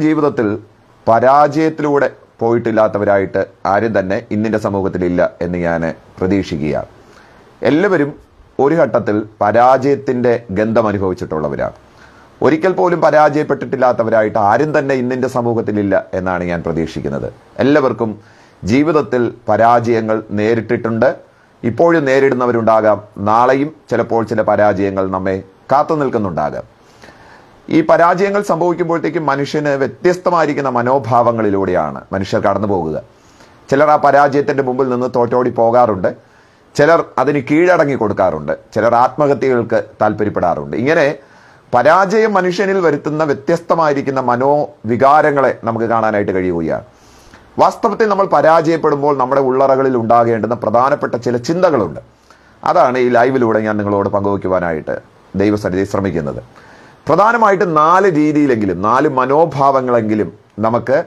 ജീവിതത്തിൽ പരാജയത്തിലൂടെ പോയിട്ടില്ലാത്തവരായിട്ട് ആരും തന്നെ ഇന്നിന്റെ സമൂഹത്തിലില്ല എന്ന് ഞാൻ പ്രതീക്ഷിക്കുകയാണ്. എല്ലാവരും ഒരു ഘട്ടത്തിൽ പരാജയത്തിന്റെ ഗന്ധം അനുഭവിച്ചിട്ടുള്ളവരാണ്. ഒരിക്കൽ പോലും പരാജയപ്പെട്ടിട്ടില്ലാത്തവരായിട്ട് ആരും തന്നെ ഇന്നിന്റെ സമൂഹത്തിലില്ല എന്നാണ് ഞാൻ പ്രതീക്ഷിക്കുന്നത്. എല്ലാവർക്കും ജീവിതത്തിൽ പരാജയങ്ങൾ നേരിട്ടിട്ടുണ്ട്. ഇപ്പോഴും നേരിടുന്നവരുണ്ടാകാം. നാളെയും ചിലപ്പോൾ ചില പരാജയങ്ങൾ നമ്മെ കാത്തു നിൽക്കുന്നുണ്ടാകാം. ഈ പരാജയങ്ങൾ സംഭവിക്കുമ്പോഴത്തേക്കും മനുഷ്യന് വ്യത്യസ്തമായിരിക്കുന്ന മനോഭാവങ്ങളിലൂടെയാണ് മനുഷ്യർ കടന്നു പോകുക. ചിലർ ആ പരാജയത്തിന്റെ മുമ്പിൽ നിന്ന് തോറ്റോടി പോകാറുണ്ട്. ചിലർ അതിന് കീഴടങ്ങി കൊടുക്കാറുണ്ട്. ചിലർ ആത്മഹത്യകൾക്ക് താല്പര്യപ്പെടാറുണ്ട് ഇങ്ങനെ പരാജയം മനുഷ്യനിൽ വരുത്തുന്ന വ്യത്യസ്തമായിരിക്കുന്ന മനോവികാരങ്ങളെ നമുക്ക് കാണാനായിട്ട് കഴിയുകയാണ്. വാസ്തവത്തിൽ നമ്മൾ പരാജയപ്പെടുമ്പോൾ നമ്മുടെ ഉള്ളറകളിൽ ഉണ്ടാകേണ്ടുന്ന പ്രധാനപ്പെട്ട ചില ചിന്തകളുണ്ട്. അതാണ് ഈ ലൈവിലൂടെ ഞാൻ നിങ്ങളോട് പങ്കുവയ്ക്കുവാനായിട്ട് ദൈവസന്നിധി ശ്രമിക്കുന്നത്. പ്രധാനമായിട്ട് നാല് രീതിയിലെങ്കിലും നാല് മനോഭാവങ്ങളെങ്കിലും നമുക്ക്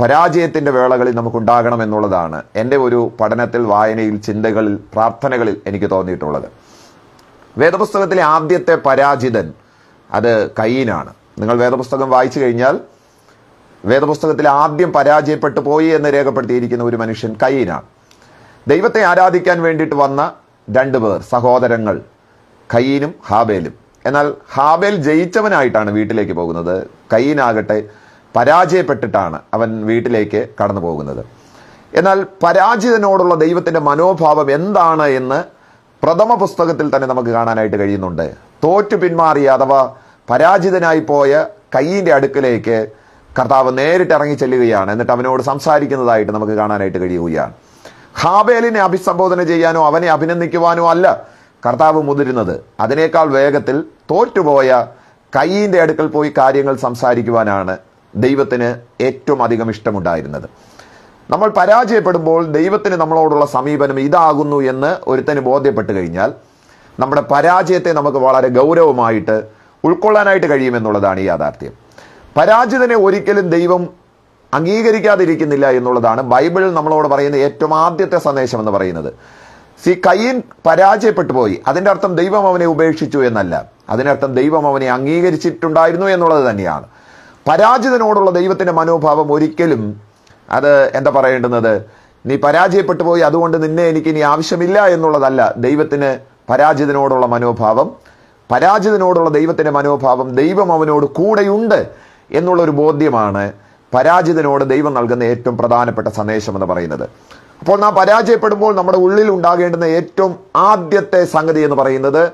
പരാജയത്തിന്റെ വേളകളിൽ നമുക്കുണ്ടാകണം എന്നുള്ളതാണ് എന്റെ ഒരു പഠനത്തിൽ വായനയിൽ ചിന്തകളിൽ പ്രാർത്ഥനകളിൽ എനിക്ക് തോന്നിയിട്ടുള്ളത്. വേദപുസ്തകത്തിലെ ആദ്യത്തെ പരാജിതൻ അത് കയ്യനാണ് നിങ്ങൾ വേദപുസ്തകം വായിച്ചു കഴിഞ്ഞാൽ വേദപുസ്തകത്തിൽ ആദ്യം പരാജയപ്പെട്ടു പോയി എന്ന് രേഖപ്പെടുത്തിയിരിക്കുന്ന ഒരു മനുഷ്യൻ കയ്യനാണ് ദൈവത്തെ ആരാധിക്കാൻ വേണ്ടിയിട്ട് വന്ന രണ്ടു പേർ സഹോദരങ്ങൾ കയ്യനും ഹാബേലും. എന്നാൽ ഹാബേൽ ജയിച്ചവനായിട്ടാണ് വീട്ടിലേക്ക് പോകുന്നത്. കയ്യനാകട്ടെ പരാജയപ്പെട്ടിട്ടാണ് അവൻ വീട്ടിലേക്ക് കടന്നു പോകുന്നത്. എന്നാൽ പരാജിതനോടുള്ള ദൈവത്തിന്റെ മനോഭാവം എന്താണ് എന്ന് പ്രഥമ പുസ്തകത്തിൽ തന്നെ നമുക്ക് കാണാനായിട്ട് കഴിയുന്നുണ്ട്. തോറ്റു പിന്മാറിയ അഥവാ പരാജിതനായി പോയ കയ്യിന്റെ അടുക്കലേക്ക് കർത്താവ് നേരിട്ട് ഇറങ്ങി ചെല്ലുകയാണ്. എന്നിട്ട് അവനോട് സംസാരിക്കുന്നതായിട്ട് നമുക്ക് കാണാനായിട്ട് കഴിയുകയാണ്. ഹാബേലിനെ അഭിസംബോധന ചെയ്യാനോ അവനെ അഭിനന്ദിക്കുവാനോ അല്ല. കർത്താവ് മുതിരുന്നത്. അതിനേക്കാൾ വേഗത്തിൽ തോറ്റുപോയ കയ്യിന്റെ അടുക്കൽ പോയി കാര്യങ്ങൾ സംസാരിക്കുവാനാണ് ദൈവത്തിന് ഏറ്റവും അധികം ഇഷ്ടമുണ്ടായിരുന്നത്. നമ്മൾ പരാജയപ്പെടുമ്പോൾ ദൈവത്തിന് നമ്മളോടുള്ള സമീപനം ഇതാകുന്നു എന്ന് ഒരുത്തന് ബോധ്യപ്പെട്ട് കഴിഞ്ഞാൽ നമ്മുടെ പരാജയത്തെ നമുക്ക് വളരെ ഗൗരവമായിട്ട് ഉൾക്കൊള്ളാനായിട്ട് കഴിയുമെന്നുള്ളതാണ് ഈ യാഥാർത്ഥ്യം. പരാജിതനെ ഒരിക്കലും ദൈവം അംഗീകരിക്കാതിരിക്കുന്നില്ല എന്നുള്ളതാണ് ബൈബിളിൽ നമ്മളോട് പറയുന്ന ഏറ്റവും ആദ്യത്തെ സന്ദേശം എന്ന് പറയുന്നത്. സി കയ്യൻ പരാജയപ്പെട്ടു പോയി. അതിന്റെ അർത്ഥം ദൈവം അവനെ ഉപേക്ഷിച്ചു എന്നല്ല. അതിനർത്ഥം ദൈവം അവനെ അംഗീകരിച്ചിട്ടുണ്ടായിരുന്നു എന്നുള്ളത് തന്നെയാണ്. പരാജിതനോടുള്ള ദൈവത്തിന്റെ മനോഭാവം ഒരിക്കലും അത് എന്താ പറയേണ്ടുന്നത്? നീ പരാജയപ്പെട്ടു പോയി അതുകൊണ്ട് നിന്നെ എനിക്ക് ഇനി ആവശ്യമില്ല എന്നുള്ളതല്ല ദൈവത്തിന് പരാജിതനോടുള്ള മനോഭാവം. പരാജിതനോടുള്ള ദൈവത്തിന്റെ മനോഭാവം ദൈവം അവനോട് കൂടെയുണ്ട് എന്നുള്ളൊരു ബോധ്യമാണ് പരാജിതനോട് ദൈവം നൽകുന്ന ഏറ്റവും പ്രധാനപ്പെട്ട സന്ദേശം എന്ന് പറയുന്നത്. അപ്പോൾ നാം പരാജയപ്പെടുമ്പോൾ നമ്മുടെ ഉള്ളിൽ ഉണ്ടാകേണ്ടുന്ന ഏറ്റവും ആദ്യത്തെ സംഗതി എന്ന് പറയുന്നത്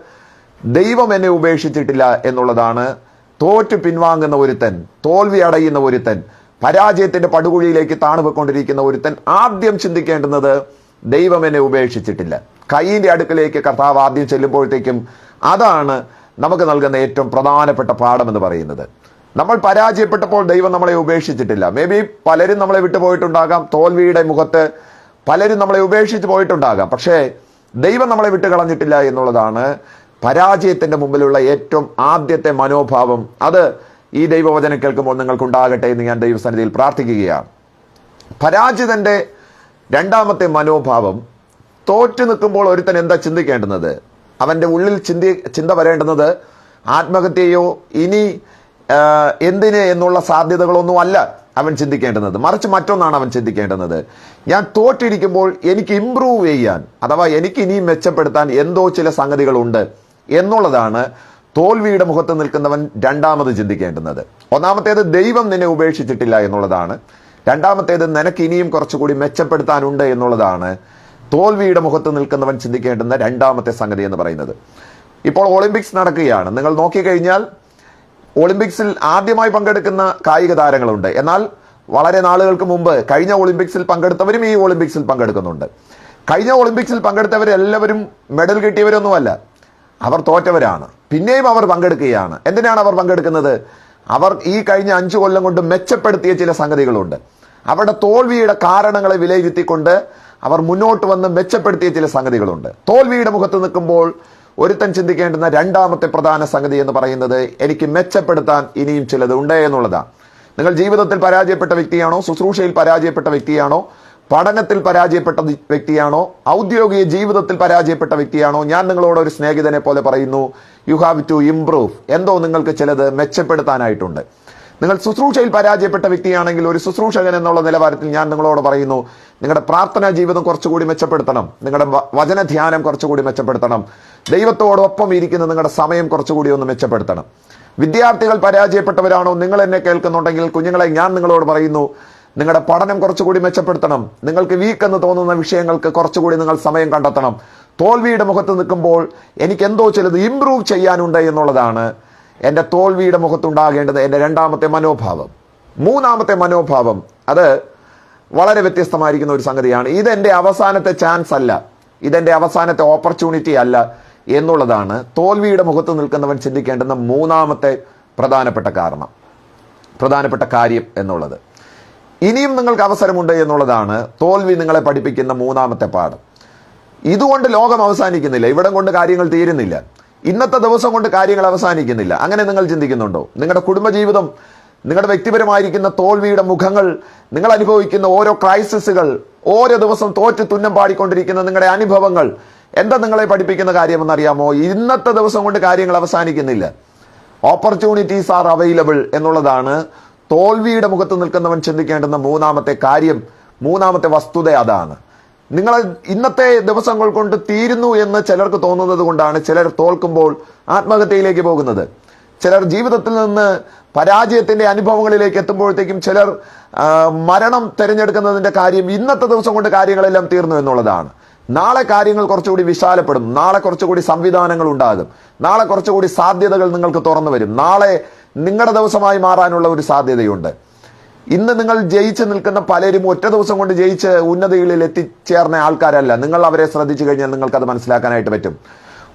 ദൈവം എന്നെ ഉപേക്ഷിച്ചിട്ടില്ല എന്നുള്ളതാണ്. തോറ്റു പിൻവാങ്ങുന്ന ഒരുത്തൻ തോൽവി അടയുന്ന ഒരുത്തൻ പരാജയത്തിന്റെ പടുകുഴിയിലേക്ക് താണുപോയിക്കൊണ്ടിരിക്കുന്ന ഒരുത്തൻ ആദ്യം ചിന്തിക്കേണ്ടുന്നത് ദൈവം എന്നെ ഉപേക്ഷിച്ചിട്ടില്ല. കൈയിന്റെ അടുക്കലേക്ക് കർത്താവ് ആദ്യം ചെല്ലുമ്പോഴത്തേക്കും അതാണ് നമുക്ക് നൽകുന്ന ഏറ്റവും പ്രധാനപ്പെട്ട പാഠം എന്ന് പറയുന്നത്. നമ്മൾ പരാജയപ്പെട്ടപ്പോൾ ദൈവം നമ്മളെ ഉപേക്ഷിച്ചിട്ടില്ല. മേ ബി പലരും നമ്മളെ വിട്ടുപോയിട്ടുണ്ടാകാം. തോൽവിയുടെ മുഖത്ത് പലരും നമ്മളെ ഉപേക്ഷിച്ച് പോയിട്ടുണ്ടാകാം. പക്ഷേ ദൈവം നമ്മളെ വിട്ട് കളഞ്ഞിട്ടില്ല എന്നുള്ളതാണ് പരാജയത്തിന്റെ മുമ്പിലുള്ള ഏറ്റവും ആദ്യത്തെ മനോഭാവം. അത് ഈ ദൈവവചനം കേൾക്കുമ്പോൾ നിങ്ങൾക്കുണ്ടാകട്ടെ എന്ന് ഞാൻ ദൈവസന്നിധിയിൽ പ്രാർത്ഥിക്കുകയാണ്. പരാജിതന്റെ രണ്ടാമത്തെ മനോഭാവം തോറ്റു നിൽക്കുമ്പോൾ ഒരുത്തൻ എന്താ ചിന്തിക്കേണ്ടുന്നത്? അവന്റെ ഉള്ളിൽ ചിന്തി ചിന്ത വരേണ്ടുന്നത് ആത്മഹത്യയോ ഇനി എന്തിന് എന്നുള്ള സാധ്യതകളൊന്നും അല്ല അവൻ ചിന്തിക്കേണ്ടുന്നത്. മറിച്ച് മറ്റൊന്നാണ് അവൻ ചിന്തിക്കേണ്ടുന്നത്. ഞാൻ തോറ്റിരിക്കുമ്പോൾ എനിക്ക് ഇമ്പ്രൂവ് ചെയ്യാൻ അഥവാ എനിക്ക് ഇനിയും മെച്ചപ്പെടുത്താൻ എന്തോ ചില സംഗതികളുണ്ട് എന്നുള്ളതാണ് തോൽവിയുടെ മുഖത്ത് നിൽക്കുന്നവൻ രണ്ടാമത് ചിന്തിക്കേണ്ടുന്നത്. ഒന്നാമത്തേത് ദൈവം നിന്നെ ഉപേക്ഷിച്ചിട്ടില്ല എന്നുള്ളതാണ്. രണ്ടാമത്തേത് നിനക്ക് ഇനിയും കുറച്ചുകൂടി മെച്ചപ്പെടുത്താനുണ്ട് എന്നുള്ളതാണ് തോൽവിയുടെ മുഖത്ത് നിൽക്കുന്നവൻ ചിന്തിക്കേണ്ടുന്ന രണ്ടാമത്തെ സംഗതി എന്ന് പറയുന്നത്. ഇപ്പോൾ ഒളിമ്പിക്സ് നടക്കുകയാണ്. നിങ്ങൾ നോക്കിക്കഴിഞ്ഞാൽ ഒളിമ്പിക്സിൽ ആദ്യമായി പങ്കെടുക്കുന്ന കായിക താരങ്ങളുണ്ട്. എന്നാൽ വളരെ നാളുകൾക്ക് മുമ്പ് കഴിഞ്ഞ ഒളിമ്പിക്സിൽ പങ്കെടുത്തവരും ഈ ഒളിമ്പിക്സിൽ പങ്കെടുക്കുന്നുണ്ട്. കഴിഞ്ഞ ഒളിമ്പിക്സിൽ പങ്കെടുത്തവരെല്ലാവരും മെഡൽ കിട്ടിയവരൊന്നുമല്ല. അവർ തോറ്റവരാണ്. പിന്നെയും അവർ പങ്കെടുക്കുകയാണ്. എന്തിനാണ് അവർ പങ്കെടുക്കുന്നത്? അവർ ഈ കഴിഞ്ഞ അഞ്ചു കൊല്ലം കൊണ്ട് മെച്ചപ്പെടുത്തിയ ചില സംഗതികളുണ്ട്. അവരുടെ തോൽവിയുടെ കാരണങ്ങളെ വിലയിരുത്തിക്കൊണ്ട് അവർ മുന്നോട്ട് വന്ന് മെച്ചപ്പെടുത്തിയ ചില സംഗതികളുണ്ട്. തോൽവിയുടെ മുഖത്ത് നിൽക്കുമ്പോൾ ഒരുത്തൻ ചിന്തിക്കേണ്ടുന്ന രണ്ടാമത്തെ പ്രധാന സംഗതി എന്ന് പറയുന്നത് എനിക്ക് മെച്ചപ്പെടുത്താൻ ഇനിയും ചിലത് ഉണ്ട് എന്നുള്ളതാണ് നിങ്ങൾ ജീവിതത്തിൽ പരാജയപ്പെട്ട വ്യക്തിയാണോ ശുശ്രൂഷയിൽ പരാജയപ്പെട്ട വ്യക്തിയാണോ പഠനത്തിൽ പരാജയപ്പെട്ട വ്യക്തിയാണോ ഔദ്യോഗിക ജീവിതത്തിൽ പരാജയപ്പെട്ട വ്യക്തിയാണോ? ഞാൻ നിങ്ങളോട് ഒരു സ്നേഹിതനെ പോലെ പറയുന്നു യു ഹാവ് ടു ഇംപ്രൂവ് എന്തോ നിങ്ങൾക്ക് ചിലത് മെച്ചപ്പെടുത്താനായിട്ടുണ്ട്. നിങ്ങൾ ശുശ്രൂഷയിൽ പരാജയപ്പെട്ട വ്യക്തിയാണെങ്കിൽ ഒരു ശുശ്രൂഷകൻ എന്നുള്ള നിലവാരത്തിൽ ഞാൻ നിങ്ങളോട് പറയുന്നു നിങ്ങളുടെ പ്രാർത്ഥനാ ജീവിതം കുറച്ചുകൂടി മെച്ചപ്പെടുത്തണം നിങ്ങളുടെ വചനധ്യാനം വചന ധ്യാനം കുറച്ചുകൂടി മെച്ചപ്പെടുത്തണം ദൈവത്തോടൊപ്പം ഇരിക്കുന്ന നിങ്ങളുടെ സമയം കുറച്ചുകൂടി ഒന്ന് മെച്ചപ്പെടുത്തണം. വിദ്യാർത്ഥികൾ പരാജയപ്പെട്ടവരാണോ നിങ്ങൾ എന്നെ കേൾക്കുന്നുണ്ടെങ്കിൽ കുഞ്ഞുങ്ങളെ ഞാൻ നിങ്ങളോട് പറയുന്നു നിങ്ങളുടെ പഠനം കുറച്ചുകൂടി മെച്ചപ്പെടുത്തണം നിങ്ങൾക്ക് വീക്ക് എന്ന് തോന്നുന്ന വിഷയങ്ങൾക്ക് കുറച്ചുകൂടി നിങ്ങൾ സമയം കണ്ടെത്തണം. തോൽവിയുടെ മുഖത്ത് നിൽക്കുമ്പോൾ എനിക്ക് എന്തോ ചിലത് ഇംപ്രൂവ് ചെയ്യാനുണ്ട് എന്നുള്ളതാണ് എന്റെ തോൽവിയുടെ മുഖത്തുണ്ടാകേണ്ടത് എന്റെ രണ്ടാമത്തെ മനോഭാവം. മൂന്നാമത്തെ മനോഭാവം അത് വളരെ വ്യത്യസ്തമായിരിക്കുന്ന ഒരു സംഗതിയാണ്. ഇതെന്റെ അവസാനത്തെ ചാൻസ് അല്ല. ഇതെന്റെ അവസാനത്തെ ഓപ്പർച്യൂണിറ്റി അല്ല എന്നുള്ളതാണ് തോൽവിയുടെ മുഖത്ത് നിൽക്കുന്നവൻ ചിന്തിക്കേണ്ടുന്ന മൂന്നാമത്തെ പ്രധാനപ്പെട്ട കാരണം പ്രധാനപ്പെട്ട കാര്യം എന്നുള്ളത്. ഇനിയും നിങ്ങൾക്ക് അവസരമുണ്ട് എന്നുള്ളതാണ് തോൽവി നിങ്ങളെ പഠിപ്പിക്കുന്ന മൂന്നാമത്തെ പാഠം. ഇതുകൊണ്ട് ലോകം അവസാനിക്കുന്നില്ല. ഇവിടം കൊണ്ട് കാര്യങ്ങൾ തീരുന്നില്ല. ഇന്നത്തെ ദിവസം കൊണ്ട് കാര്യങ്ങൾ അവസാനിക്കുന്നില്ല. അങ്ങനെ നിങ്ങൾ ചിന്തിക്കുന്നുണ്ടോ? നിങ്ങളുടെ കുടുംബജീവിതം നിങ്ങളുടെ വ്യക്തിപരമായിരിക്കുന്ന തോൽവിയുടെ മുഖങ്ങൾ നിങ്ങൾ അനുഭവിക്കുന്ന ഓരോ ക്രൈസിസുകൾ ഓരോ ദിവസം തോറ്റ് തുന്നം പാടിക്കൊണ്ടിരിക്കുന്ന നിങ്ങളുടെ അനുഭവങ്ങൾ എന്താ നിങ്ങളെ പഠിപ്പിക്കുന്ന കാര്യമെന്നറിയാമോ ഇന്നത്തെ ദിവസം കൊണ്ട് കാര്യങ്ങൾ അവസാനിക്കുന്നില്ല. ഓപ്പർച്യൂണിറ്റീസ് ആർ അവൈലബിൾ എന്നുള്ളതാണ് തോൽവിയുടെ മുഖത്ത് നിൽക്കുന്നവൻ ചിന്തിക്കേണ്ടുന്ന മൂന്നാമത്തെ കാര്യം മൂന്നാമത്തെ വസ്തുത അതാണ്. നിങ്ങൾ ഇന്നത്തെ ദിവസങ്ങൾ കൊണ്ട് തീരുന്നു എന്ന് ചിലർക്ക് തോന്നുന്നത് കൊണ്ടാണ് ചിലർ തോൽക്കുമ്പോൾ ആത്മഹത്യയിലേക്ക് പോകുന്നത്. ചിലർ ജീവിതത്തിൽ നിന്ന് പരാജയത്തിന്റെ അനുഭവങ്ങളിലേക്ക് എത്തുമ്പോഴത്തേക്കും ചിലർ മരണം തിരഞ്ഞെടുക്കുന്നതിന്റെ കാര്യം ഇന്നത്തെ ദിവസം കൊണ്ട് കാര്യങ്ങളെല്ലാം തീർന്നു എന്നുള്ളതാണ്. നാളെ കാര്യങ്ങൾ കുറച്ചുകൂടി വിശാലപ്പെടും. നാളെ കുറച്ചുകൂടി സംവിധാനങ്ങൾ ഉണ്ടാകും. നാളെ കുറച്ചുകൂടി സാധ്യതകൾ നിങ്ങൾക്ക് തുറന്നു വരും. നാളെ നിങ്ങളുടെ ദിവസമായി മാറാനുള്ള ഒരു സാധ്യതയുണ്ട്. ഇന്ന് നിങ്ങൾ ജയിച്ച് നിൽക്കുന്ന പലരും ഒറ്റ ദിവസം കൊണ്ട് ജയിച്ച് ഉന്നതികളിൽ എത്തിച്ചേർന്ന ആൾക്കാരല്ല. നിങ്ങൾ അവരെ ശ്രദ്ധിച്ചു കഴിഞ്ഞാൽ നിങ്ങൾക്ക് അത് മനസ്സിലാക്കാനായിട്ട് പറ്റും.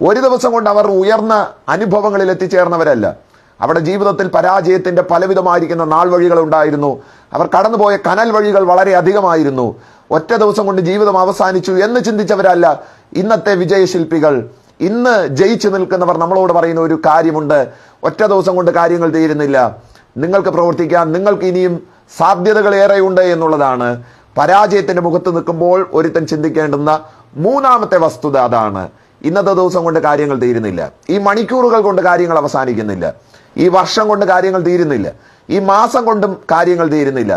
ഒരു ദിവസം കൊണ്ട് അവർ ഉയർന്ന അനുഭവങ്ങളിൽ എത്തിച്ചേർന്നവരല്ല. അവരുടെ ജീവിതത്തിൽ പരാജയത്തിന്റെ പലവിധമായിരിക്കുന്ന നാൾ വഴികൾ ഉണ്ടായിരുന്നു. അവർ കടന്നുപോയ കനൽ വഴികൾ വളരെ അധികമായിരുന്നു. ഒറ്റ ദിവസം കൊണ്ട് ജീവിതം അവസാനിച്ചു എന്ന് ചിന്തിച്ചവരല്ല ഇന്നത്തെ വിജയശില്പികൾ. ഇന്ന് ജയിച്ചു നിൽക്കുന്നവർ നമ്മളോട് പറയുന്ന ഒരു കാര്യമുണ്ട്. ഒറ്റ ദിവസം കൊണ്ട് കാര്യങ്ങൾ തീരുന്നില്ല. നിങ്ങൾക്ക് പ്രവർത്തിക്കാൻ നിങ്ങൾക്ക് ഇനിയും സാധ്യതകൾ ഏറെയുണ്ട് എന്നുള്ളതാണ്. പരാജയത്തിന്റെ മുഖത്ത് നിൽക്കുമ്പോൾ ഒരുത്തൻ ചിന്തിക്കേണ്ടുന്ന മൂന്നാമത്തെ വസ്തുത അതാണ്. ഇന്നത്തെ ദിവസം കൊണ്ട് കാര്യങ്ങൾ തീരുന്നില്ല. ഈ മണിക്കൂറുകൾ കൊണ്ട് കാര്യങ്ങൾ അവസാനിക്കുന്നില്ല. ഈ വർഷം കൊണ്ട് കാര്യങ്ങൾ തീരുന്നില്ല. ഈ മാസം കൊണ്ടും കാര്യങ്ങൾ തീരുന്നില്ല.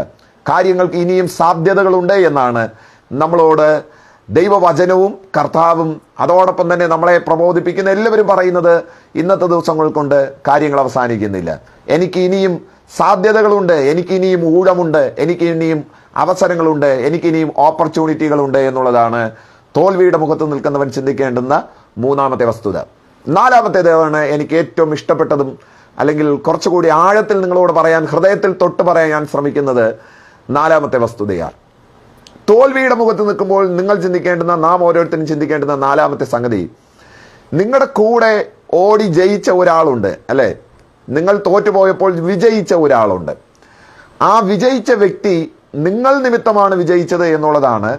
കാര്യങ്ങൾക്ക് ഇനിയും സാധ്യതകളുണ്ട് എന്നാണ് നമ്മളോട് ദൈവവചനവും കർത്താവും അതോടൊപ്പം തന്നെ നമ്മളെ പ്രബോധിപ്പിക്കുന്ന എല്ലാവരും പറയുന്നത് ഇന്നത്തെ ദിവസങ്ങൾ കൊണ്ട് കാര്യങ്ങൾ അവസാനിക്കുന്നില്ല. എനിക്ക് ഇനിയും സാധ്യതകളുണ്ട് എനിക്ക് ഇനിയും ഊഴമുണ്ട് എനിക്ക് ഇനിയും അവസരങ്ങളുണ്ട് എനിക്ക് ഇനിയും ഓപ്പർച്യൂണിറ്റികളുണ്ട് എന്നുള്ളതാണ് തോൽവിയുടെ മുഖത്ത് നിൽക്കുന്നവൻ ചിന്തിക്കേണ്ടുന്ന മൂന്നാമത്തെ വസ്തുത. നാലാമത്തേതാണ് എനിക്ക് ഏറ്റവും ഇഷ്ടപ്പെട്ടതും അല്ലെങ്കിൽ കുറച്ചുകൂടി ആഴത്തിൽ നിങ്ങളോട് പറയാൻ ഹൃദയത്തിൽ തൊട്ട് പറയാൻ ഞാൻ ശ്രമിക്കുന്നത് നാലാമത്തെ വസ്തുതയാണ്. തോൽവിയുടെ മുഖത്ത് നിൽക്കുമ്പോൾ നിങ്ങൾ ചിന്തിക്കേണ്ടുന്ന നാം ഓരോരുത്തരും ചിന്തിക്കേണ്ടുന്ന നാലാമത്തെ സംഗതി. നിങ്ങളുടെ കൂടെ ഓടി ജയിച്ച ഒരാളുണ്ട് അല്ലേ? നിങ്ങൾ തോറ്റുപോയപ്പോൾ വിജയിച്ച ഒരാളുണ്ട്. ആ വിജയിച്ച വ്യക്തി നിങ്ങൾ നിമിത്തമാണ് വിജയിച്ചത് എന്നുള്ളതാണ്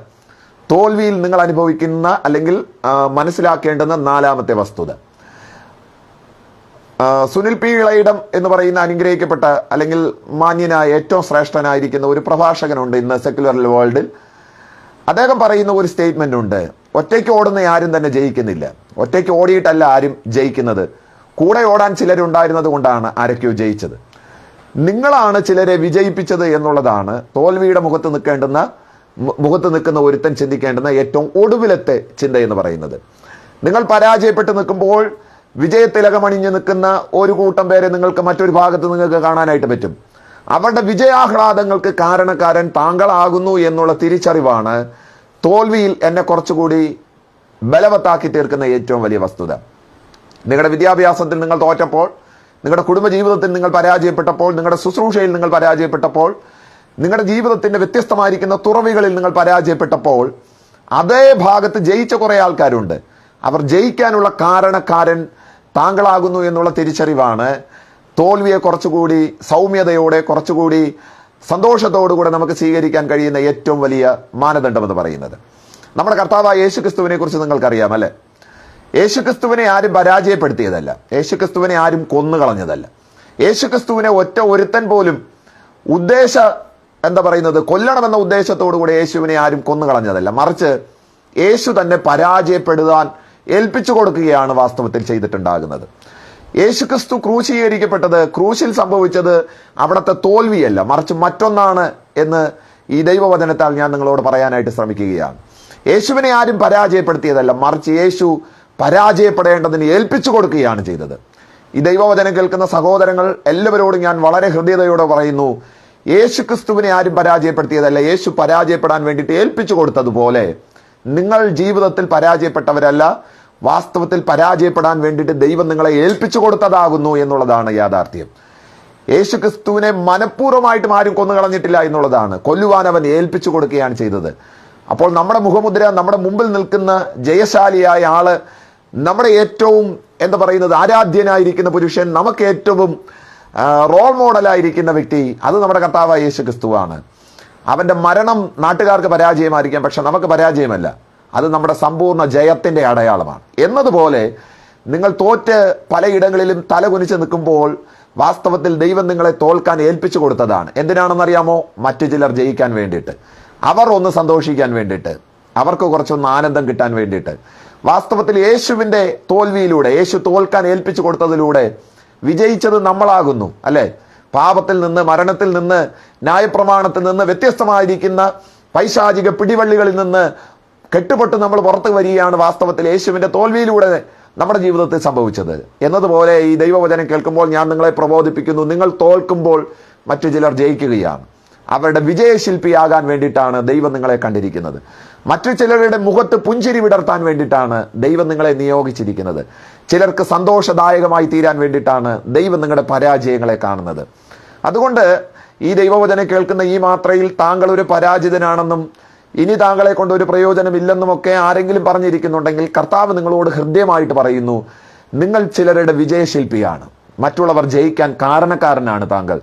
തോൽവിയിൽ നിങ്ങൾ അനുഭവിക്കുന്ന അല്ലെങ്കിൽ മനസ്സിലാക്കേണ്ടുന്ന നാലാമത്തെ വസ്തുത. സുനിൽ പി ഇളയിടം എന്ന് പറയുന്ന അനുഗ്രഹിക്കപ്പെട്ട അല്ലെങ്കിൽ മാന്യനായ ഏറ്റവും ശ്രേഷ്ഠനായിരിക്കുന്ന ഒരു പ്രഭാഷകനുണ്ട് ഇന്ന് സെക്യുലർ വേൾഡിൽ. അദ്ദേഹം പറയുന്ന ഒരു സ്റ്റേറ്റ്മെന്റ് ഉണ്ട്. ഒറ്റയ്ക്ക് ഓടുന്ന ആരും തന്നെ ജയിക്കുന്നില്ല. ഒറ്റയ്ക്ക് ഓടിയിട്ടല്ല ആരും ജയിക്കുന്നത്. കൂടെ ഓടാൻ ചിലരുണ്ടായിരുന്നത് കൊണ്ടാണ് ആരൊക്കെയോ ജയിച്ചത്. നിങ്ങളാണ് ചിലരെ വിജയിപ്പിച്ചത് എന്നുള്ളതാണ് തോൽവിയുടെ മുഖത്ത് നിൽക്കേണ്ടുന്ന മുഖത്ത് നിൽക്കുന്ന ഒരുത്തൻ ചിന്തിക്കേണ്ടുന്ന ഏറ്റവും ഒടുവിലത്തെ ചിന്ത എന്ന് പറയുന്നത്. നിങ്ങൾ പരാജയപ്പെട്ട് നിൽക്കുമ്പോൾ വിജയത്തിലകമണിഞ്ഞ് നിൽക്കുന്ന ഒരു കൂട്ടം പേരെ നിങ്ങൾക്ക് മറ്റൊരു ഭാഗത്ത് നിങ്ങൾക്ക് കാണാനായിട്ട് പറ്റും. അവരുടെ വിജയാഹ്ലാദങ്ങൾക്ക് കാരണക്കാരൻ താങ്കളാകുന്നു എന്നുള്ള തിരിച്ചറിവാണ് തോൽവിയിൽ എന്നെ കുറച്ചുകൂടി ബലവത്താക്കി തീർക്കുന്ന ഏറ്റവും വലിയ വസ്തുത. നിങ്ങളുടെ വിദ്യാഭ്യാസത്തിൽ നിങ്ങൾ തോറ്റപ്പോൾ നിങ്ങളുടെ കുടുംബജീവിതത്തിൽ നിങ്ങൾ പരാജയപ്പെട്ടപ്പോൾ നിങ്ങളുടെ ശുശ്രൂഷയിൽ നിങ്ങൾ പരാജയപ്പെട്ടപ്പോൾ നിങ്ങളുടെ ജീവിതത്തിന്റെ വ്യത്യസ്തമായിരിക്കുന്ന തുറവികളിൽ നിങ്ങൾ പരാജയപ്പെട്ടപ്പോൾ അതേ ഭാഗത്ത് ജയിച്ച കുറേ ആൾക്കാരുണ്ട്. അവർ ജയിക്കാനുള്ള കാരണക്കാരൻ താങ്കളാകുന്നു എന്നുള്ള തിരിച്ചറിവാണ് തോൽവിയെ കുറച്ചുകൂടി സൗമ്യതയോടെ കുറച്ചുകൂടി സന്തോഷത്തോടുകൂടെ നമുക്ക് സ്വീകരിക്കാൻ കഴിയുന്ന ഏറ്റവും വലിയ മാനദണ്ഡമെന്ന് പറയുന്നത്. നമ്മുടെ കർത്താവായ യേശു ക്രിസ്തുവിനെ കുറിച്ച് നിങ്ങൾക്കറിയാം അല്ലേ? യേശുക്രിസ്തുവിനെ ആരും പരാജയപ്പെടുത്തിയതല്ല. യേശുക്രിസ്തുവിനെ ആരും കൊന്നുകളഞ്ഞതല്ല. യേശുക്രിസ്തുവിനെ ഒറ്റ ഒരുത്തൻ പോലും ഉദ്ദേശ എന്താ പറയുന്നത് കൊല്ലണമെന്ന ഉദ്ദേശത്തോടു കൂടി യേശുവിനെ ആരും കൊന്നുകളഞ്ഞതല്ല. മറിച്ച് യേശു തന്നെ പരാജയപ്പെടുവാൻ ഏൽപ്പിച്ചു കൊടുക്കുകയാണ് വാസ്തവത്തിൽ ചെയ്തിട്ടുണ്ടാകുന്നത്. യേശുക്രിസ്തു ക്രൂശീകരിക്കപ്പെട്ടത് ക്രൂശിൽ സംഭവിച്ചത് അവിടുത്തെ തോൽവിയല്ല മറിച്ച് മറ്റൊന്നാണ് എന്ന് ഈ ദൈവവചനത്താൽ ഞാൻ നിങ്ങളോട് പറയാനായിട്ട് ശ്രമിക്കുകയാണ്. യേശുവിനെ ആരും പരാജയപ്പെടുത്തിയതല്ല മറിച്ച് യേശു പരാജയപ്പെടേണ്ടതിന് ഏൽപ്പിച്ചു കൊടുക്കുകയാണ് ചെയ്തത്. ഈ ദൈവവചനം കേൾക്കുന്ന സഹോദരങ്ങൾ എല്ലാവരോടും ഞാൻ വളരെ ഹൃദയതയോടെ പറയുന്നു യേശു ക്രിസ്തുവിനെ ആരും പരാജയപ്പെടുത്തിയതല്ല യേശു പരാജയപ്പെടാൻ വേണ്ടിയിട്ട് ഏൽപ്പിച്ചു കൊടുത്തതുപോലെ നിങ്ങൾ ജീവിതത്തിൽ പരാജയപ്പെട്ടവരല്ല വാസ്തവത്തിൽ പരാജയപ്പെടാൻ വേണ്ടിയിട്ട് ദൈവം നിങ്ങളെ ഏൽപ്പിച്ചു കൊടുത്തതാകുന്നു എന്നുള്ളതാണ് യാഥാർത്ഥ്യം. യേശു ക്രിസ്തുവിനെ മനഃപൂർവമായിട്ടും ആരും കൊന്നു കളഞ്ഞിട്ടില്ല എന്നുള്ളതാണ്. കൊല്ലുവാൻ അവൻ ഏൽപ്പിച്ചു കൊടുക്കുകയാണ് ചെയ്തത്. അപ്പോൾ നമ്മുടെ മുഖമുദ്ര നമ്മുടെ മുമ്പിൽ നിൽക്കുന്ന ജയശാലിയായ ആൾ നമ്മുടെ ഏറ്റവും എന്താ പറയുന്നത് ആരാധ്യനായിരിക്കുന്ന പുരുഷൻ നമുക്ക് ഏറ്റവും റോൾ മോഡലായിരിക്കുന്ന വ്യക്തി അത് നമ്മുടെ കർത്താവായ യേശു ക്രിസ്തുവാണ് അവന്റെ മരണം നാട്ടുകാർക്ക് പരാജയമായിരിക്കാം പക്ഷെ നമുക്ക് പരാജയമല്ല. അത് നമ്മുടെ സമ്പൂർണ ജയത്തിന്റെ അടയാളമാണ്. എന്നതുപോലെ നിങ്ങൾ തോറ്റ് പലയിടങ്ങളിലും തലകുനിച്ച് നിൽക്കുമ്പോൾ വാസ്തവത്തിൽ ദൈവം നിങ്ങളെ തോൽക്കാൻ ഏൽപ്പിച്ചു കൊടുത്തതാണ്. എന്തിനാണെന്നറിയാമോ? മറ്റു ചിലർ ജയിക്കാൻ വേണ്ടിയിട്ട്. അവർ ഒന്ന് സന്തോഷിക്കാൻ വേണ്ടിയിട്ട്. അവർക്ക് കുറച്ചൊന്ന് ആനന്ദം കിട്ടാൻ വേണ്ടിയിട്ട്. വാസ്തവത്തിൽ യേശുവിന്റെ തോൽവിയിലൂടെ യേശു തോൽക്കാൻ ഏൽപ്പിച്ചു കൊടുത്തതിലൂടെ വിജയിച്ചത് നമ്മളാകുന്നു അല്ലേ? പാപത്തിൽ നിന്ന് മരണത്തിൽ നിന്ന് ന്യായപ്രമാണത്തിൽ നിന്ന് വ്യത്യസ്തമായിരിക്കുന്ന പൈശാചിക പിടിവള്ളികളിൽ നിന്ന് കെട്ടുപൊട്ട് നമ്മൾ പുറത്തു വരികയാണ് വാസ്തവത്തിൽ യേശുവിന്റെ തോൽവിയിലൂടെ നമ്മുടെ ജീവിതത്തിൽ സംഭവിച്ചത്. എന്നതുപോലെ ഈ ദൈവവചനം കേൾക്കുമ്പോൾ ഞാൻ നിങ്ങളെ പ്രബോധിപ്പിക്കുന്നു. നിങ്ങൾ തോൽക്കുമ്പോൾ മറ്റു ചിലർ ജയിക്കുകയാണ്. അവരുടെ വിജയശില്പിയാകാൻ വേണ്ടിയിട്ടാണ് ദൈവം നിങ്ങളെ കണ്ടിരിക്കുന്നത്. മറ്റു ചിലരുടെ മുഖത്ത് പുഞ്ചിരി വിടർത്താൻ വേണ്ടിയിട്ടാണ് ദൈവം നിങ്ങളെ നിയോഗിച്ചിരിക്കുന്നത്. ചിലർക്ക് സന്തോഷദായകമായി തീരാൻ വേണ്ടിയിട്ടാണ് ദൈവം നിങ്ങളുടെ പരാജയങ്ങളെ കാണുന്നത്. അതുകൊണ്ട് ഈ ദൈവവചനം കേൾക്കുന്ന ഈ മാത്രയിൽ താങ്കൾ ഒരു പരാജിതനാണെന്നും ഇനി താങ്കളെ കൊണ്ട് ഒരു പ്രയോജനമില്ലെന്നുമൊക്കെ ആരെങ്കിലും പറഞ്ഞിരിക്കുന്നുണ്ടെങ്കിൽ കർത്താവ് നിങ്ങളോട് ഹൃദ്യമായിട്ട് പറയുന്നു നിങ്ങൾ ചിലരുടെ വിജയശില്പിയാണ്. മറ്റുള്ളവർ ജയിക്കാൻ കാരണക്കാരനാണ് താങ്കൾ.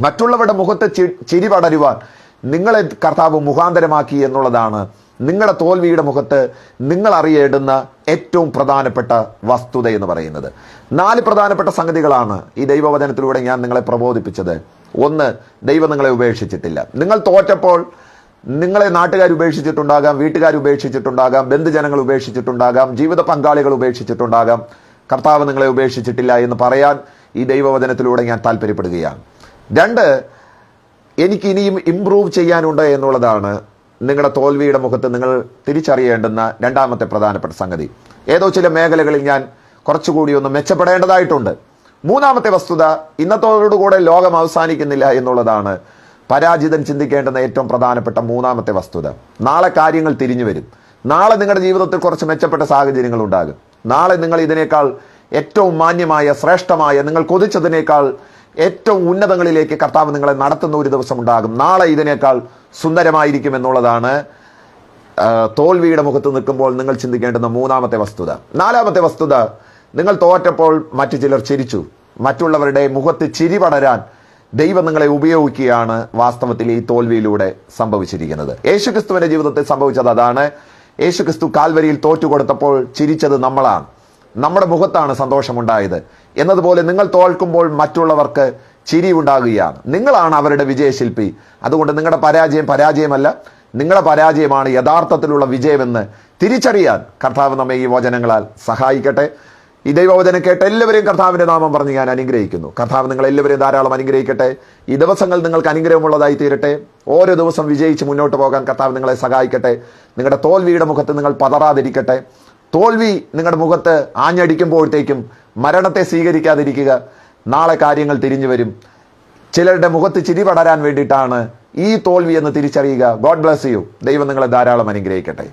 മറ്റുള്ളവരുടെ മുഖത്ത് ചിരി പടരുവാൻ നിങ്ങളെ കർത്താവ് മുഖാന്തരമാക്കി എന്നുള്ളതാണ് നിങ്ങളുടെ തോൽവിയുടെ മുഖത്ത് നിങ്ങൾ അറിയേടുന്ന ഏറ്റവും പ്രധാനപ്പെട്ട വസ്തുത എന്ന് പറയുന്നത്. നാല് പ്രധാനപ്പെട്ട സംഗതികളാണ് ഈ ദൈവവചനത്തിലൂടെ ഞാൻ നിങ്ങളെ പ്രബോധിപ്പിച്ചത്. ഒന്ന് ദൈവം നിങ്ങളെ ഉപേക്ഷിച്ചിട്ടില്ല. നിങ്ങൾ തോറ്റപ്പോൾ നിങ്ങളെ നാട്ടുകാർ ഉപേക്ഷിച്ചിട്ടുണ്ടാകാം വീട്ടുകാർ ഉപേക്ഷിച്ചിട്ടുണ്ടാകാം ബന്ധുജനങ്ങൾ ഉപേക്ഷിച്ചിട്ടുണ്ടാകാം ജീവിത പങ്കാളികൾ ഉപേക്ഷിച്ചിട്ടുണ്ടാകാം. കർത്താവ് നിങ്ങളെ ഉപേക്ഷിച്ചിട്ടില്ല എന്ന് പറയാൻ ഈ ദൈവവചനത്തിലൂടെ ഞാൻ താല്പര്യപ്പെടുകയാണ് രണ്ട് എനിക്ക് ഇനിയും ഇംപ്രൂവ് ചെയ്യാനുണ്ട് എന്നുള്ളതാണ് നിങ്ങളുടെ തോൽവിയുടെ മുഖത്ത് നിങ്ങൾ തിരിച്ചറിയേണ്ടുന്ന രണ്ടാമത്തെ പ്രധാനപ്പെട്ട സംഗതി. ഏതോ ചില മേഖലകളിൽ ഞാൻ കുറച്ചുകൂടി ഒന്ന് മെച്ചപ്പെടേണ്ടതായിട്ടുണ്ട്. മൂന്നാമത്തെ വസ്തുത ഇന്നത്തോടുകൂടെ ലോകം അവസാനിക്കുന്നില്ല എന്നുള്ളതാണ് പരാജിതൻ ചിന്തിക്കേണ്ടുന്ന ഏറ്റവും പ്രധാനപ്പെട്ട മൂന്നാമത്തെ വസ്തുത. നാളെ കാര്യങ്ങൾ തിരിഞ്ഞു വരും. നാളെ നിങ്ങളുടെ ജീവിതത്തിൽ കുറച്ച് മെച്ചപ്പെട്ട സാഹചര്യങ്ങൾ ഉണ്ടാകും. നാളെ നിങ്ങൾ ഇതിനേക്കാൾ ഏറ്റവും മാന്യമായ ശ്രേഷ്ഠമായ നിങ്ങൾ കൊതിച്ചതിനേക്കാൾ ഏറ്റവും ഉന്നതങ്ങളിലേക്ക് കർത്താവ് നിങ്ങളെ നടത്തുന്ന ഒരു ദിവസം ഉണ്ടാകും. നാളെ ഇതിനേക്കാൾ സുന്ദരമായിരിക്കും എന്നുള്ളതാണ് തോൽവിയുടെ മുഖത്ത് നിൽക്കുമ്പോൾ നിങ്ങൾ ചിന്തിക്കേണ്ടുന്ന മൂന്നാമത്തെ വസ്തുത. നാലാമത്തെ വസ്തുത നിങ്ങൾ തോറ്റപ്പോൾ മറ്റു ചിലർ ചിരിച്ചു. മറ്റുള്ളവരുടെ മുഖത്ത് ചിരി പടരാൻ ദൈവം നിങ്ങളെ ഉപയോഗിക്കുകയാണ് വാസ്തവത്തിൽ ഈ തോൽവിയിലൂടെ സംഭവിച്ചിരിക്കുന്നത്. യേശുക്രിസ്തുവിന്റെ ജീവിതത്തിൽ സംഭവിച്ചത് അതാണ്. യേശുക്രിസ്തു കാൽവരിയിൽ തോറ്റുകൊടുത്തപ്പോൾ ചിരിച്ചത് നമ്മളാണ്. നമ്മുടെ മുഖത്താണ് സന്തോഷമുണ്ടായത്. എന്നതുപോലെ നിങ്ങൾ തോൽക്കുമ്പോൾ മറ്റുള്ളവർക്ക് ചിരി ഉണ്ടാകുകയാണ് നിങ്ങളാണ് അവരുടെ വിജയശില്പി. അതുകൊണ്ട് നിങ്ങളുടെ പരാജയം പരാജയമല്ല. നിങ്ങളുടെ പരാജയമാണ് യഥാർത്ഥത്തിലുള്ള വിജയമെന്ന് തിരിച്ചറിയാൻ കർത്താവ് നമ്മെ ഈ വചനങ്ങളാൽ സഹായിക്കട്ടെ. ഈ ദൈവവചനം കേട്ട് എല്ലാവരെയും കർത്താവിന്റെ നാമം പറഞ്ഞ് ഞാൻ അനുഗ്രഹിക്കുന്നു. കർത്താവ് നിങ്ങൾ എല്ലാവരെയും ധാരാളം അനുഗ്രഹിക്കട്ടെ. ഈ ദിവസങ്ങൾ നിങ്ങൾക്ക് അനുഗ്രഹമുള്ളതായി തീരട്ടെ. ഓരോ ദിവസം വിജയിച്ച് മുന്നോട്ട് പോകാൻ കർത്താവ് നിങ്ങളെ സഹായിക്കട്ടെ. നിങ്ങളുടെ തോൽവിയുടെ മുഖത്ത് നിങ്ങൾ പതറാതിരിക്കട്ടെ. തോൽവി നിങ്ങളുടെ മുഖത്ത് ആഞ്ഞടിക്കുമ്പോഴത്തേക്കും മരണത്തെ സ്വീകരിക്കാതിരിക്കുക. നാളെ കാര്യങ്ങൾ തിരിഞ്ഞു വരും. ചിലരുടെ മുഖത്ത് ചിരി പടരാൻ വേണ്ടിയിട്ടാണ് ഈ തോൽവി എന്ന് തിരിച്ചറിയുക. God bless you. ദൈവം നിങ്ങളെ ധാരാളം അനുഗ്രഹിക്കട്ടെ.